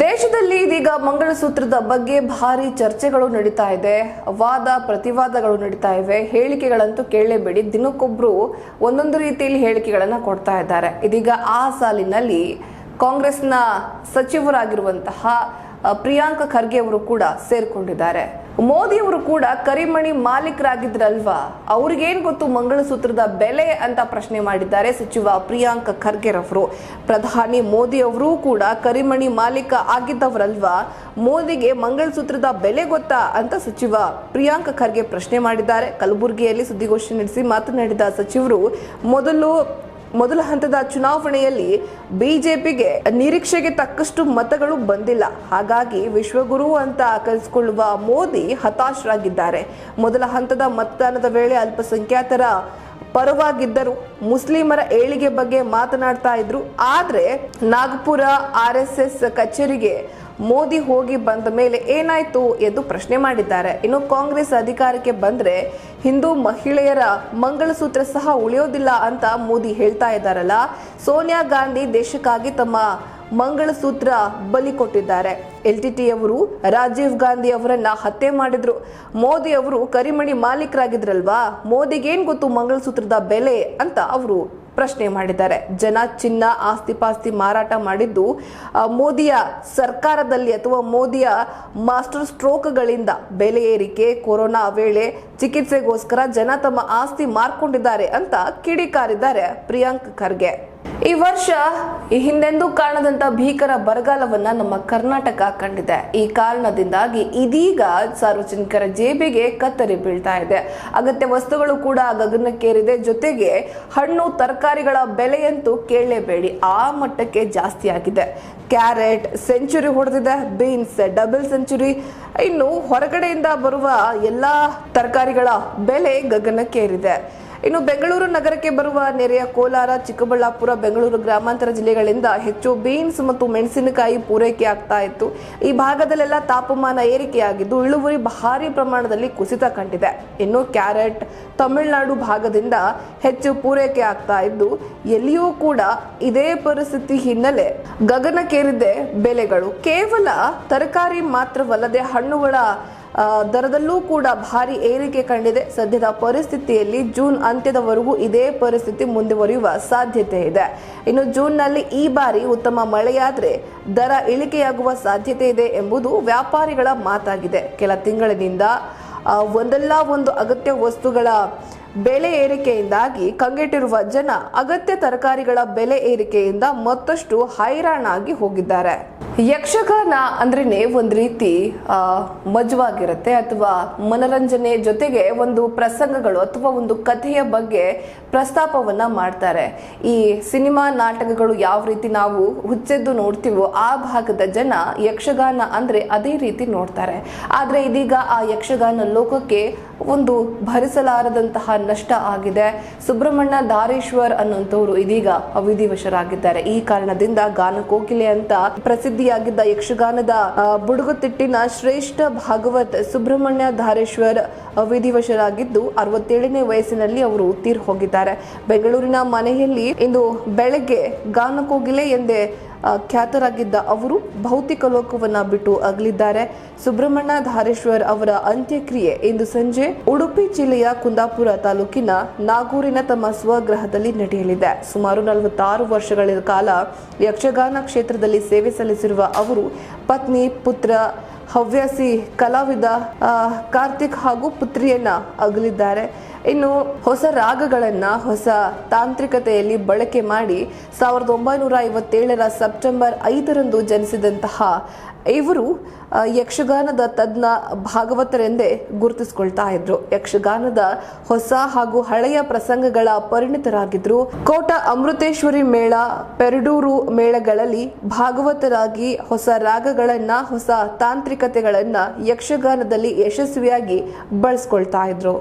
ದೇಶದಲ್ಲಿ ಇದೀಗ ಮಂಗಳಸೂತ್ರದ ಬಗ್ಗೆ ಭಾರಿ ಚರ್ಚೆಗಳು ನಡೀತಾ ಇದೆ. ವಾದ, ಪ್ರತಿವಾದಗಳು ನಡೀತಾ ಇವೆ. ಹೇಳಿಕೆಗಳಂತೂ ಕೇಳಲೇಬೇಡಿ. ದಿನಕ್ಕೊಬ್ರು ಒಂದೊಂದು ರೀತಿಯಲ್ಲಿ ಹೇಳಿಕೆಗಳನ್ನ ಕೊಡ್ತಾ ಇದ್ದಾರೆ. ಇದೀಗ ಆ ಸಾಲಿನಲ್ಲಿ ಕಾಂಗ್ರೆಸ್ನ ಸಚಿವರಾಗಿರುವಂತಹ ಪ್ರಿಯಾಂಕ ಖರ್ಗೆ ಅವರು ಕೂಡ ಸೇರ್ಕೊಂಡಿದ್ದಾರೆ. ಮೋದಿ ಅವರು ಕೂಡ ಕರಿಮಣಿ ಮಾಲೀಕರಾಗಿದ್ರಲ್ವಾ? ಅವ್ರಿಗೇನ್ ಗೊತ್ತು ಮಂಗಳಸೂತ್ರದ ಬೆಲೆ ಅಂತ ಪ್ರಶ್ನೆ ಮಾಡಿದ್ದಾರೆ ಸಚಿವ ಪ್ರಿಯಾಂಕ ಖರ್ಗೆ ರವರು ಪ್ರಧಾನಿ ಮೋದಿ ಅವರು ಕೂಡ ಕರಿಮಣಿ ಮಾಲೀಕ ಆಗಿದ್ದವರಲ್ವಾ? ಮೋದಿಗೆ ಮಂಗಳಸೂತ್ರದ ಬೆಲೆ ಗೊತ್ತಾ ಅಂತ ಸಚಿವ ಪ್ರಿಯಾಂಕ ಖರ್ಗೆ ಪ್ರಶ್ನೆ ಮಾಡಿದ್ದಾರೆ. ಕಲಬುರಗಿಯಲ್ಲಿ ಸುದ್ದಿಗೋಷ್ಠಿ ನಡೆಸಿ ಮಾತನಾಡಿದ ಸಚಿವರು, ಮೊದಲು ಮೊದಲ ಹಂತದ ಚುನಾವಣೆಯಲ್ಲಿ ಬಿಜೆಪಿಗೆ ನಿರೀಕ್ಷೆಗೆ ತಕ್ಕಷ್ಟು ಮತಗಳು ಬಂದಿಲ್ಲ. ಹಾಗಾಗಿ ವಿಶ್ವಗುರು ಅಂತ ಕರೆಸಿಕೊಳ್ಳುವ ಮೋದಿ ಹತಾಶರಾಗಿದ್ದಾರೆ. ಮೊದಲ ಹಂತದ ಮತದಾನದ ವೇಳೆ ಅಲ್ಪಸಂಖ್ಯಾತರ ಪರವಾಗಿದ್ದರು. ಮುಸ್ಲಿಮರ ಏಳಿಗೆ ಬಗ್ಗೆ ಮಾತನಾಡ್ತಾ ಇದ್ರು. ಆದ್ರೆ ನಾಗಪುರ ಆರ್ ಎಸ್ ಎಸ್ ಕಚೇರಿಗೆ ಮೋದಿ ಹೋಗಿ ಬಂದ ಮೇಲೆ ಏನಾಯ್ತು ಎಂದು ಪ್ರಶ್ನೆ ಮಾಡಿದ್ದಾರೆ. ಇನ್ನು ಕಾಂಗ್ರೆಸ್ ಅಧಿಕಾರಕ್ಕೆ ಬಂದ್ರೆ ಹಿಂದೂ ಮಹಿಳೆಯರ ಮಂಗಳಸೂತ್ರ ಸಹ ಉಳಿಯೋದಿಲ್ಲ ಅಂತ ಮೋದಿ ಹೇಳ್ತಾ ಇದ್ದಾರಲ್ಲ. ಸೋನಿಯಾ ಗಾಂಧಿ ದೇಶಕ್ಕಾಗಿ ತಮ್ಮ ಮಂಗಳಸೂತ್ರ ಬಲಿ ಕೊಟ್ಟಿದ್ದಾರೆ. ಎಲ್ ಟಿ ಅವರು, ರಾಜೀವ್ ಗಾಂಧಿ ಅವರನ್ನ ಹತ್ಯೆ ಮಾಡಿದ್ರು. ಮೋದಿ ಅವರು ಕರಿಮಣಿ ಮಾಲೀಕರಾಗಿದ್ರಲ್ವಾ? ಮೋದಿಗೇನ್ ಗೊತ್ತು ಮಂಗಳಸೂತ್ರದ ಬೆಲೆ ಅಂತ ಅವರು ಪ್ರಶ್ನೆ ಮಾಡಿದ್ದಾರೆ. ಜನ ಚಿನ್ನ ಆಸ್ತಿ ಪಾಸ್ತಿ ಮಾರಾಟ ಮಾಡಿದ್ದು ಮೋದಿಯ ಸರ್ಕಾರದಲ್ಲಿ ಅಥವಾ ಮೋದಿಯ ಮಾಸ್ಟರ್ ಸ್ಟ್ರೋಕ್ಗಳಿಂದ ಬೆಲೆ ಏರಿಕೆ, ಕೊರೋನಾ ವೇಳೆ ಚಿಕಿತ್ಸೆಗೋಸ್ಕರ ಜನ ತಮ್ಮ ಆಸ್ತಿ ಮಾರ್ಕೊಂಡಿದ್ದಾರೆ ಅಂತ ಕಿಡಿಕಾರಿದ್ದಾರೆ ಪ್ರಿಯಾಂಕ್ ಖರ್ಗೆ. ಈ ವರ್ಷ ಈ ಹಿಂದೆಂದೂ ಕಾಣದಂತ ಭೀಕರ ಬರಗಾಲವನ್ನ ನಮ್ಮ ಕರ್ನಾಟಕ ಕಂಡಿದೆ. ಈ ಕಾರಣದಿಂದಾಗಿ ಇದೀಗ ಸಾರ್ವಜನಿಕರ ಜೇಬಿಗೆ ಕತ್ತರಿ ಬೀಳ್ತಾ ಇದೆ. ಅಗತ್ಯ ವಸ್ತುಗಳು ಕೂಡ ಗಗನಕ್ಕೇರಿದೆ. ಜೊತೆಗೆ ಹಣ್ಣು, ತರಕಾರಿಗಳ ಬೆಲೆಯಂತೂ ಕೇಳಲೇಬೇಡಿ. ಆ ಮಟ್ಟಕ್ಕೆ ಜಾಸ್ತಿ ಆಗಿದೆ. ಕ್ಯಾರೆಟ್, ಸೆಂಚುರಿ ಹೊಡೆದಿದೆ. Beans, double century. ಇನ್ನು ಹೊರಗಡೆಯಿಂದ ಬರುವ ಎಲ್ಲಾ ತರಕಾರಿಗಳ ಬೆಲೆ ಗಗನಕ್ಕೇರಿದೆ. ಇನ್ನು ಬೆಂಗಳೂರು ನಗರಕ್ಕೆ ಬರುವ ನೆರೆಯ ಕೋಲಾರ, ಚಿಕ್ಕಬಳ್ಳಾಪುರ, ಬೆಂಗಳೂರು ಗ್ರಾಮಾಂತರ ಜಿಲ್ಲೆಗಳಿಂದ ಹೆಚ್ಚು ಬೀನ್ಸ್ ಮತ್ತು ಮೆಣಸಿನಕಾಯಿ ಪೂರೈಕೆ ಆಗ್ತಾ ಇತ್ತು. ಈ ಭಾಗದಲ್ಲೆಲ್ಲ ತಾಪಮಾನ ಏರಿಕೆಯಾಗಿದ್ದು ಇಳುವರಿ ಭಾರಿ ಪ್ರಮಾಣದಲ್ಲಿ ಕುಸಿತ ಕಂಡಿದೆ. ಇನ್ನು ಕ್ಯಾರೆಟ್, ತಮಿಳುನಾಡು ಭಾಗದಿಂದ ಹೆಚ್ಚು ಪೂರೈಕೆ ಆಗ್ತಾ ಇದ್ದು ಎಲ್ಲಿಯೂ ಕೂಡ ಇದೇ ಪರಿಸ್ಥಿತಿ ಹಿನ್ನೆಲೆ ಗಗನಕ್ಕೇರಿದೆ ಬೆಲೆಗಳು. ಕೇವಲ ತರಕಾರಿ ಮಾತ್ರವಲ್ಲದೆ ಹಣ್ಣುಗಳ ದರದಲ್ಲೂ ಕೂಡ ಭಾರಿ ಏರಿಕೆ ಕಂಡಿದೆ. ಸದ್ಯದ ಪರಿಸ್ಥಿತಿಯಲ್ಲಿ ಜೂನ್ ಅಂತ್ಯದವರೆಗೂ ಇದೇ ಪರಿಸ್ಥಿತಿ ಮುಂದುವರಿಯುವ ಸಾಧ್ಯತೆ ಇದೆ. ಇನ್ನು ಜೂನ್ನಲ್ಲಿ ಈ ಬಾರಿ ಉತ್ತಮ ಮಳೆಯಾದರೆ ದರ ಇಳಿಕೆಯಾಗುವ ಸಾಧ್ಯತೆ ಇದೆ ಎಂಬುದು ವ್ಯಾಪಾರಿಗಳ ಮಾತಾಗಿದೆ. ಕೆಲ ತಿಂಗಳಿನಿಂದ ಒಂದಲ್ಲ ಒಂದು ಅಗತ್ಯ ವಸ್ತುಗಳ ಬೆಲೆ ಏರಿಕೆಯಿಂದಾಗಿ ಕಂಗೆಟ್ಟಿರುವ ಜನ ಅಗತ್ಯ ತರಕಾರಿಗಳ ಬೆಲೆ ಏರಿಕೆಯಿಂದ ಮತ್ತಷ್ಟು ಹೈರಾಣಾಗಿ ಹೋಗಿದ್ದಾರೆ. ಯಕ್ಷಗಾನ ಅಂದ್ರೇನೆ ಒಂದು ರೀತಿ ಮಜವಾಗಿರುತ್ತೆ ಅಥವಾ ಮನರಂಜನೆ ಜೊತೆಗೆ ಒಂದು ಪ್ರಸಂಗಗಳು ಅಥವಾ ಒಂದು ಕಥೆಯ ಬಗ್ಗೆ ಪ್ರಸ್ತಾಪವನ್ನ ಮಾಡ್ತಾರೆ. ಈ ಸಿನಿಮಾ ನಾಟಕಗಳು ಯಾವ ರೀತಿ ನಾವು ಹುಚ್ಚೆದ್ದು ನೋಡ್ತೀವೋ ಆ ಭಾಗದ ಜನ ಯಕ್ಷಗಾನ ಅಂದ್ರೆ ಅದೇ ರೀತಿ ನೋಡ್ತಾರೆ. ಆದ್ರೆ ಇದೀಗ ಆ ಯಕ್ಷಗಾನ ಲೋಕಕ್ಕೆ ಒಂದು ಭರಿಸಲಾರದಂತಹ ನಷ್ಟ ಆಗಿದೆ. ಸುಬ್ರಹ್ಮಣ್ಯ ದಾರೇಶ್ವರ್ ಅನ್ನುವಂಥವ್ರು ಇದೀಗ ಅವಿಧಿವಶರಾಗಿದ್ದಾರೆ. ಈ ಕಾರಣದಿಂದ ಗಾನ ಕೋಕಿಲೆ ಅಂತ ಪ್ರಸಿದ್ಧಿಯಾಗಿದ್ದ ಯಕ್ಷಗಾನದ ಬುಡುಗುತಿಟ್ಟಿನ ಶ್ರೇಷ್ಠ ಭಾಗವತ್ ಸುಬ್ರಹ್ಮಣ್ಯ ಧಾರೇಶ್ವರ್ ಅವಿಧಿವಶರಾಗಿದ್ದು ಅರವತ್ತೇಳನೇ ವಯಸ್ಸಿನಲ್ಲಿ ಅವರು ತೀರ್ ಹೋಗಿದ್ದಾರೆ ಬೆಂಗಳೂರಿನ ಮನೆಯಲ್ಲಿ ಇಂದು ಬೆಳಗ್ಗೆ ಗಾನ ಕೋಗಿಲೆ ಎಂದೇ ಖ್ಯಾತರಾಗಿದ್ದ ಅವರು ಭೌತಿಕ ಲೋಕವನ್ನ ಬಿಟ್ಟು ಅಗಲಿದ್ದಾರೆ. ಸುಬ್ರಹ್ಮಣ್ಯ ಧಾರೇಶ್ವರ್ ಅವರ ಅಂತ್ಯಕ್ರಿಯೆ ಇಂದು ಸಂಜೆ ಉಡುಪಿ ಜಿಲ್ಲೆಯ ಕುಂದಾಪುರ ತಾಲೂಕಿನ ನಾಗೂರಿನ ತಮ್ಮ ಸ್ವಗೃಹದಲ್ಲಿ ನಡೆಯಲಿದೆ. ಸುಮಾರು ನಲವತ್ತಾರು ವರ್ಷಗಳ ಕಾಲ ಯಕ್ಷಗಾನ ಕ್ಷೇತ್ರದಲ್ಲಿ ಸೇವೆ ಸಲ್ಲಿಸಿರುವ ಅವರು ಪತ್ನಿ, ಪುತ್ರ, ಹವ್ಯಾಸಿ, ಕಲಾವಿದ ಕಾರ್ತಿಕ್ ಹಾಗೂ ಪುತ್ರಿಯನ್ನ ಅಗಲಿದ್ದಾರೆ. ಇನ್ನು ಹೊಸ ರಾಗಗಳನ್ನ, ಹೊಸ ತಾಂತ್ರಿಕತೆಯಲ್ಲಿ ಬಳಕೆ ಮಾಡಿ ಸಾವಿರದ ಒಂಬೈನೂರ ಐವತ್ತೇಳರ ಸೆಪ್ಟೆಂಬರ್ ಐದರಂದು ಜನಿಸಿದಂತಹ ಇವರು ಯಕ್ಷಗಾನದ ತಜ್ಞ ಭಾಗವತರೆಂದೇ ಗುರುತಿಸಿಕೊಳ್ತಾ ಇದ್ರು. ಯಕ್ಷಗಾನದ ಹೊಸ ಹಾಗೂ ಹಳೆಯ ಪ್ರಸಂಗಗಳ ಪರಿಣಿತರಾಗಿದ್ರು. ಕೋಟ ಅಮೃತೇಶ್ವರಿ ಮೇಳ, ಪೆರಡೂರು ಮೇಳಗಳಲ್ಲಿ ಭಾಗವತರಾಗಿ ಹೊಸ ರಾಗಗಳನ್ನ, ಹೊಸ ತಾಂತ್ರಿಕತೆಗಳನ್ನ ಯಕ್ಷಗಾನದಲ್ಲಿ ಯಶಸ್ವಿಯಾಗಿ ಬಳಸ್ಕೊಳ್ತಾ ಇದ್ರು.